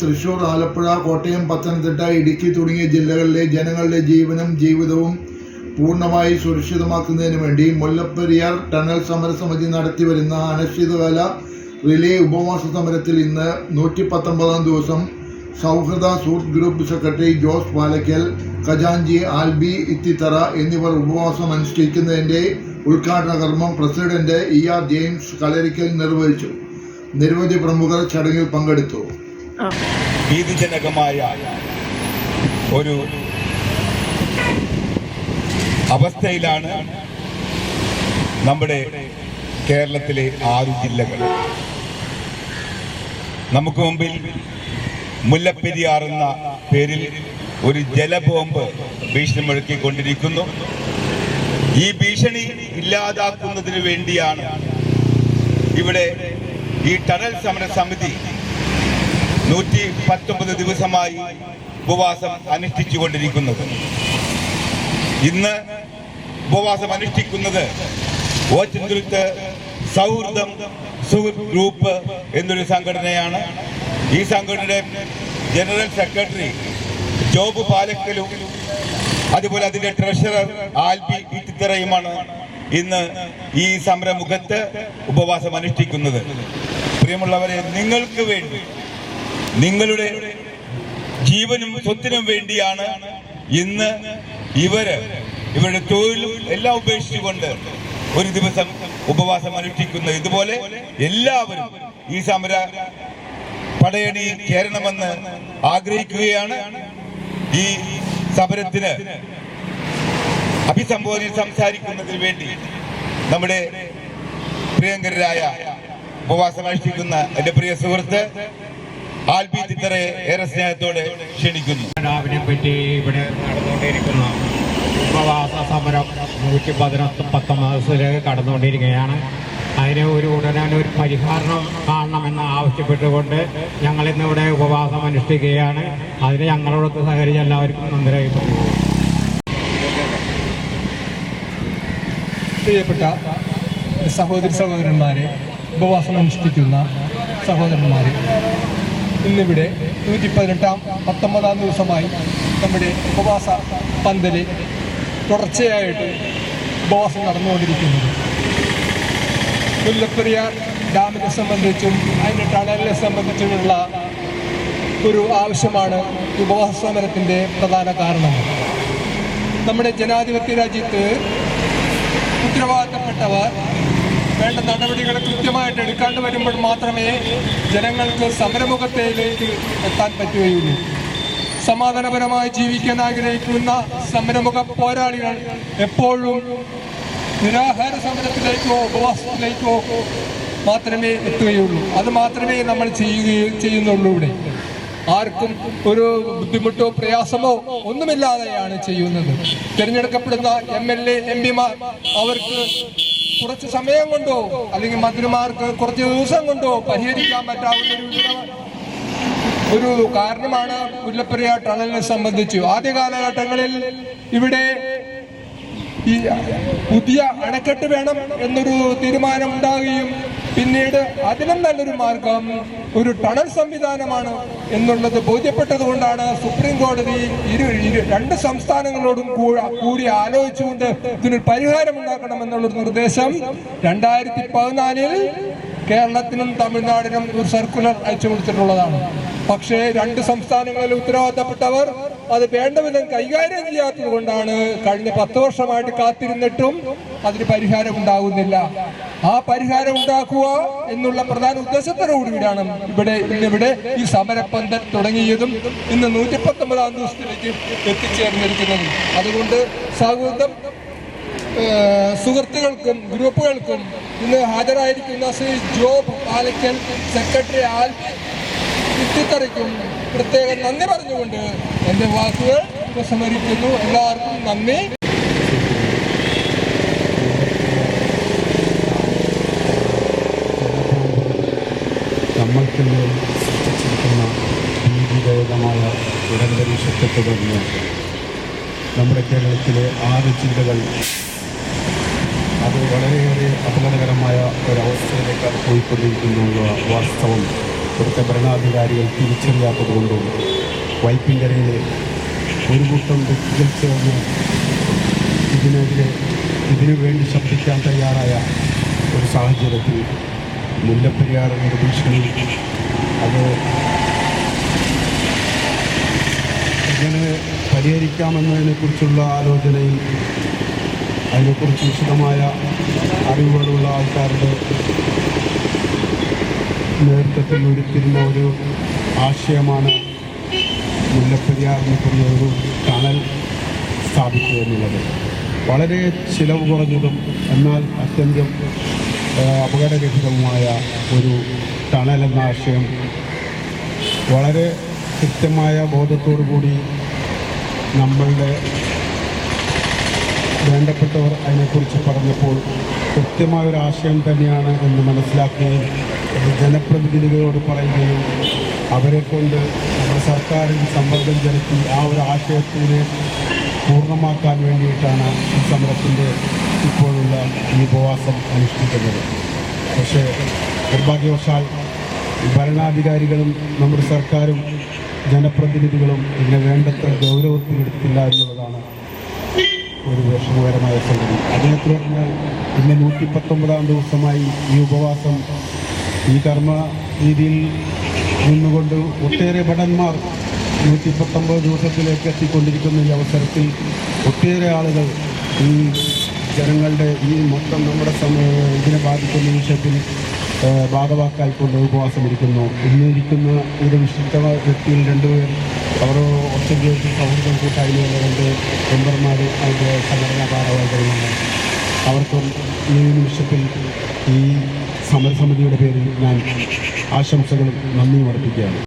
തൃശൂർ ആലപ്പുഴ കോട്ടയം പത്തനംതിട്ട ഇടുക്കി തുടങ്ങിയ ജില്ലകളിലെ ജനങ്ങളുടെ ജീവനും ജീവിതവും പൂർണമായി സുരക്ഷിതമാക്കുന്നതിന് വേണ്ടി മുല്ലപ്പെരിയാർ ടണൽ സമരസമിതി നടത്തിവരുന്ന അനിശ്ചിതകാല റിലേ ഉപവാസ സമരത്തിൽ ഇന്ന് നൂറ്റി പത്തൊമ്പതാം ദിവസം സൗഹൃദ suit group secretary Jose Palakkal ഖജാൻജി ആൽബി ഇത്തിത്തറ എന്നിവർ ഉപവാസം അനുഷ്ഠിക്കുന്നതിന്റെ ഉദ്ഘാടന കർമ്മം president E R James Kalarickal നിർവഹിച്ചു. നിരവധി പ്രമുഖർ ചടങ്ങിൽ പങ്കെടുത്തു. ഭീതിജനകമായ ഒരു അവസ്ഥയിലാണ് നമ്മുടെ കേരളത്തിലെ ആറ് ജില്ലകൾ. നമുക്ക് മുമ്പിൽ മുല്ലപ്പെരിയാർ എന്ന പേരിൽ ഒരു ജലബോംബ് ഭീഷണി മുഴക്കിക്കൊണ്ടിരിക്കുന്നു ഈ ഭീഷണി ഇല്ലാതാക്കുന്നതിന് വേണ്ടിയാണ് ഇവിടെ ഈ ടണൽ സമര സമിതി നൂറ്റി പത്തൊമ്പത് ദിവസമായി ഉപവാസം അനുഷ്ഠിച്ചുകൊണ്ടിരിക്കുന്നത്. ഇന്ന് ഉപവാസം അനുഷ്ഠിക്കുന്നത് ഓച്ചന്തുരുത്ത് സൗഹൃദം സുഹൃത്ത് ഗ്രൂപ്പ് എന്നൊരു സംഘടനയാണ്. ഈ സംഘടനയുടെ ജനറൽ സെക്രട്ടറി ജോബ് പാലക്കലും അതുപോലെ അതിന്റെ ട്രഷറർ ആൽബി ഇത്തിത്തറയുമാണ് ഇന്ന് ഈ സമരമുഖത്ത് ഉപവാസം അനുഷ്ഠിക്കുന്നത്. പ്രിയമുള്ളവരെ നിങ്ങൾക്ക് വേണ്ടി നിങ്ങളുടെ ജീവനും സ്വത്തിനും വേണ്ടിയാണ് ഇന്ന് ഇവർ ഇവരുടെ തൊഴിലും എല്ലാം ഉപേക്ഷിച്ചുകൊണ്ട് ഒരു ദിവസം ഉപവാസം അനുഷ്ഠിക്കുന്നത്. ഇതുപോലെ എല്ലാവരും ഈ സമര പടയണി ചേരണമെന്ന് ആഗ്രഹിക്കുകയാണ്. ഈ സമരത്തിന് അഭിസംബോധന സംസാരിക്കുന്നതിന് വേണ്ടി നമ്മുടെ പ്രിയങ്കരായ ഉപവാസം അനുഷ്ഠിക്കുന്ന എന്റെ പ്രിയ സുഹൃത്ത് ആൽബി ചിത്തറെ ഏറെ സ്നേഹത്തോടെ ക്ഷണിക്കുന്നു. രാവിനെ പറ്റി ഇവിടെ നടന്നുകൊണ്ടിരിക്കുന്ന. ഉപവാസ സമരം നൂറ്റി പതിനൊത്ത് പത്തൊമ്പത് ദിവസത്തിലേക്ക് കടന്നുകൊണ്ടിരിക്കുകയാണ്. അതിന് ഒരു ഉടനെ ഒരു പരിഹാരം കാണണമെന്ന് ആവശ്യപ്പെട്ടുകൊണ്ട് ഞങ്ങൾ ഇന്നിവിടെ ഉപവാസം അനുഷ്ഠിക്കുകയാണ്. അതിന് ഞങ്ങളോടൊത്ത് സഹകരിച്ച എല്ലാവർക്കും നന്ദി രേഖപ്പെടുത്തുന്നു പ്രിയപ്പെട്ട സഹോദരി സഹോദരന്മാരെ ഉപവാസം അനുഷ്ഠിക്കുന്ന സഹോദരന്മാരെ ഇന്നിവിടെ നൂറ്റി പതിനെട്ടാം പത്തൊമ്പതാം ദിവസമായി നമ്മുടെ ഉപവാസ പന്തൽ തുടർച്ചയായിട്ട് ഉപവാസം നടന്നുകൊണ്ടിരിക്കുന്നത്. മുല്ലപ്പെരിയാർ ഡാമിനെ സംബന്ധിച്ചും അതിന്റെ ടണലിനെ സംബന്ധിച്ചുമുള്ള ഒരു ആവശ്യമാണ് ഉപവാസ സമരത്തിന്റെ പ്രധാന കാരണം. നമ്മുടെ ജനാധിപത്യ രാജ്യത്ത് ഉത്തരവാദിത്തപ്പെട്ടവർ വേണ്ട നടപടികൾ കൃത്യമായിട്ട് എടുക്കാണ്ട് വരുമ്പോൾ മാത്രമേ ജനങ്ങൾക്ക് സമരമുഖത്തേക്ക് എത്താൻ പറ്റുകയുള്ളൂ. സമാധാനപരമായി ജീവിക്കാൻ ആഗ്രഹിക്കുന്ന സമരമുഖ പോരാളികൾ എപ്പോഴും നിരാഹാര സമരത്തിലേക്കോ ഉപവാസത്തിലേക്കോ മാത്രമേ എത്തുകയുള്ളൂ. അത് മാത്രമേ നമ്മൾ ചെയ്യുകയും ചെയ്യുന്നുള്ളൂ ഇവിടെ. ആർക്കും ഒരു ബുദ്ധിമുട്ടോ പ്രയാസമോ ഒന്നുമില്ലാതെയാണ് ചെയ്യുന്നത്. തിരഞ്ഞെടുക്കപ്പെടുന്ന എം എൽ എ എം പിമാർ അവർക്ക് കുറച്ച് സമയം കൊണ്ടോ അല്ലെങ്കിൽ മന്ത്രിമാർക്ക് കുറച്ച് ദിവസം കൊണ്ടോ പരിഹരിക്കാൻ പറ്റാവുന്ന ഒരു കാരണമാണ് മുല്ലപ്പെരിയാർ ടണലിനെ സംബന്ധിച്ചു. ആദ്യ കാലഘട്ടങ്ങളിൽ ഇവിടെ ഈ പുതിയ അണക്കെട്ട് വേണം എന്നൊരു തീരുമാനം ഉണ്ടാവുകയും പിന്നീട് അതിനും നല്ലൊരു മാർഗം ഒരു ടണൽ സംവിധാനമാണ് എന്നുള്ളത് ബോധ്യപ്പെട്ടതുകൊണ്ടാണ് സുപ്രീം കോടതി ഇരു രണ്ട് സംസ്ഥാനങ്ങളോടും കൂടി ആലോചിച്ചുകൊണ്ട് ഇതിനൊരു പരിഹാരം ഉണ്ടാക്കണം എന്നുള്ളൊരു നിർദ്ദേശം. രണ്ടായിരത്തി പതിനാലിൽ കേരളത്തിനും തമിഴ്നാടിനും ഒരു സർക്കുലർ അയച്ചു കൊടുത്തിട്ടുള്ളതാണ്. പക്ഷേ രണ്ട് സംസ്ഥാനങ്ങളിൽ ഉത്തരവാദിത്തപ്പെട്ടവർ അത് വേണ്ട വിധം കൈകാര്യം ചെയ്യാത്തത് കൊണ്ടാണ് കഴിഞ്ഞ പത്ത് വർഷമായിട്ട് കാത്തിരുന്നിട്ടും അതിന് പരിഹാരം ഉണ്ടാകുന്നില്ല ആ പരിഹാരം ഉണ്ടാക്കുക എന്നുള്ള പ്രധാന ഉദ്ദേശത്തോടുകൂടിയാണ് ഇവിടെ ഇന്നിവിടെ ഈ സമരപ്പന്തൽ തുടങ്ങിയതും ഇന്ന് നൂറ്റി പത്തൊമ്പതാം ദിവസത്തിലേക്ക് എത്തിച്ചേർന്നിരിക്കുന്നത്. അതുകൊണ്ട് സൗഹൃദം സുഹൃത്തുക്കൾക്കും ഗ്രൂപ്പുകൾക്കും ഇന്ന് ഹാജരായിരിക്കുന്ന ശ്രീ ജോബ് പാലക്കൽ സെക്രട്ടറി ആൽ ഇത്തിത്തറയ്ക്കും പ്രത്യേകം നന്ദി പറഞ്ഞുകൊണ്ട് എന്റെ വാക്കുകൾ ഉപസമരിക്കുന്നു എല്ലാവർക്കും നന്ദി. സൃഷ്ടിച്ചിരിക്കുന്ന ഭീതിദായകമായ ദുരന്തരീക്ഷത്തെ തുടർന്ന് നമ്മുടെ കേരളത്തിലെ ആറ് ജില്ലകൾ അത് വളരെയേറെ അപകടകരമായ ഒരവസ്ഥയിലേക്കാണ് പോയിക്കൊണ്ടിരിക്കുന്നു വാസ്തവം. ഇവിടുത്തെ ഭരണാധികാരികൾ തിരിച്ചറിയാത്തതുകൊണ്ടും വൈപ്പിന്റെരയിൽ ഒരു കൂട്ടം വ്യക്തികൾ ചേർന്ന് ഇതിനെതിരെ ഇതിനു വേണ്ടി ശബ്ദിക്കാൻ തയ്യാറായ ഒരു സാഹചര്യത്തിൽ മുല്ലപ്പെരിയാർ എന്ന ഭീഷണി അത് എങ്ങനെ പരിഹരിക്കാമെന്നതിനെക്കുറിച്ചുള്ള ആലോചനയിൽ അതിനെക്കുറിച്ച് വിശദമായ അറിവുകളുള്ള ആൾക്കാരുടെ നേതൃത്വത്തിൽ ഉരുത്തിരുന്ന ഒരു ആശയമാണ് മുല്ലപ്പെരിയാറിന് കുറിയ ഒരു ടണൽ സ്ഥാപിക്കുക എന്നുള്ളത്. വളരെ ചിലവ് കുറഞ്ഞതും എന്നാൽ അത്യന്തം അപകടരഹിതവുമായ ഒരു ടണൽ എന്ന ആശയം വളരെ കൃത്യമായ ബോധത്തോടു കൂടി നമ്മളുടെ വേണ്ടപ്പെട്ടവർ അതിനെക്കുറിച്ച് പറഞ്ഞപ്പോൾ കൃത്യമായ ഒരു ആശയം തന്നെയാണ് എന്ന് മനസ്സിലാക്കുകയും ജനപ്രതിനിധികളോട് പറയുകയും അവരെ കൊണ്ട് നമ്മുടെ സർക്കാരിൽ സമ്മർദ്ദം ചെലുത്തി ആ ഒരു ആശയത്തിനെ പൂർണമാക്കാൻ വേണ്ടിയിട്ടാണ് ഈ സമരത്തിന്റെ ഇപ്പോഴുള്ള ഈ ഉപവാസം അനുഷ്ഠിക്കുന്നത്. പക്ഷേ നിർഭാഗ്യവശാൽ ഭരണാധികാരികളും നമ്മുടെ സർക്കാരും ജനപ്രതിനിധികളും ഇതിനെ വേണ്ടത്ര ഗൗരവത്തിലെടുത്തില്ല എന്നുള്ളതാണ് ഒരു വിഷമകരമായ സംഗതി. അതിനെ തുടർന്ന് ഇന്ന് നൂറ്റി പത്തൊമ്പതാം ദിവസമായി ഈ ഉപവാസം ഈ കർമ്മ രീതിയിൽ നിന്നുകൊണ്ട് ഒട്ടേറെ ഭടന്മാർ നൂറ്റി പത്തൊമ്പത് ദിവസത്തിലേക്ക് എത്തിക്കൊണ്ടിരിക്കുന്ന ഈ അവസരത്തിൽ ഒട്ടേറെ ആളുകൾ ഈ ജനങ്ങളുടെ ഈ മൊത്തം നമ്മുടെ ഇതിനെ ബാധിക്കുന്ന വിഷയത്തിൽ ഭാഗവാക്കായിക്കൊണ്ട് ഉപവാസം ഇരിക്കുന്നു ഇന്നിരിക്കുന്ന ഒരു വിശുദ്ധ വ്യക്തിയിൽ രണ്ടുപേർ അവർ ഒറ്റയ്ക്ക് സൗഹൃദം കൂട്ടായ്മയുള്ള രണ്ട് മെമ്പർമാർ അതിന്റെ സംഘടനാ ഭാരവാഹികളുമാണ് അവർക്കും ഈ നിമിഷത്തിൽ ഈ സമരസമിതിയുടെ പേരിൽ ഞാൻ ആശംസകളും നന്ദിയും അർപ്പിക്കുകയാണ്.